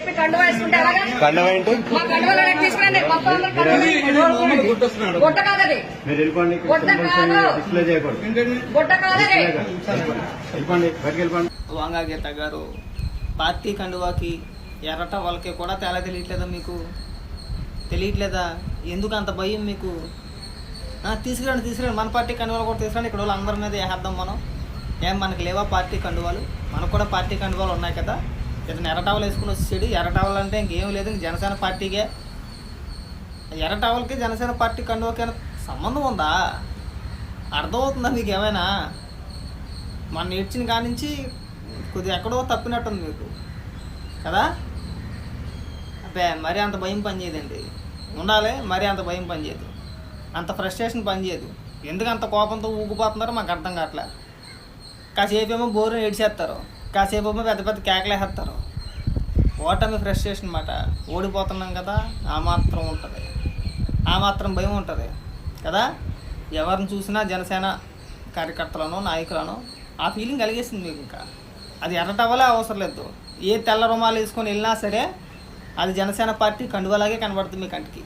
చెప్పి కండువా వేసుకుంటే ఏంటి మా కండువాలో తీసుకురండి. గుట్ట కాదది. కాదు. గుట్ట కాదది. వంగా గీత గారు పార్టీ కండువాకి ఎర్రట వాళ్ళకి కూడా తేడా తెలియట్లేదా మీకు? తెలియట్లేదా? ఎందుకు అంత భయం మీకు? ఆ, తీసుకురండి తీసుకురండి. మన పార్టీ కండువాలు కూడా తీసుకురండి. ఇక్కడ వాళ్ళు అందరి మీద వేసేద్దాం మనం. ఏం మనకి లేవా పార్టీ కండువాలు? మనకు కూడా పార్టీ కండువాలు ఉన్నాయి కదా. ఇతను ఎర్రటవలు వేసుకుని వచ్చాడు ఎర్రటవలు అంటే ఇంకేం లేదు జనసేన పార్టీకే. ఎర్రటవలకి జనసేన పార్టీ కండువకైనా సంబంధం ఉందా? అర్థమవుతుందా మీకు ఏమైనా? మన ఏడ్చిన కాడి నుంచి కొద్దిగా ఎక్కడో తప్పినట్టుంది మీకు. కదా? అబ్బే మరీ అంత భయం పనిచేయదండి. ఉండాలి మరీ అంత భయం పనిచేయదు. అంత ఫ్రస్ట్రేషన్ పనిచేయదు. ఎందుకు అంత కోపంతో ఊగిపోతున్నారో మాకు అర్థం కావట్లే. కాసేపు ఏమో బోరు ఏడ్చేస్తారు. కాసేపు ఏమో పెద్ద పెద్ద కేకలేస్తారు ఓటమి ఫ్రస్ట్రేషన్ అనమాట ఓడిపోతున్నాం కదా ఆ మాత్రం ఉంటుంది. ఆ మాత్రం భయం ఉంటుంది. కదా? ఎవరిని చూసినా జనసేన కార్యకర్తలను నాయకులను ఆ ఫీలింగ్ కలిగేసింది మీకు ఇంకా. అది ఎర్రటవ్వలే అవసరం లేదు. ఏ తెల్ల రుమాలు వేసుకొని వెళ్ళినా సరే అది జనసేన పార్టీ కండువలాగే కనబడుతుంది మీ కంటికి.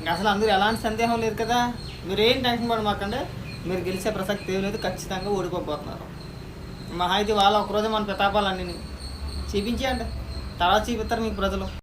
ఇంకా అసలు అందరూ ఎలాంటి సందేహం లేదు కదా? మీరు ఏం టెన్షన్ పడమాకండి. మీరు గెలిచే ప్రసక్తి ఏం లేదు. ఖచ్చితంగా ఓడిపోతున్నారు మహా అయితే వాళ్ళ ఒకరోజే మన ప్రతాపాలన్నీ చూపించేయండి. తర్వాత చూపిస్తారు మీకు ప్రజలు.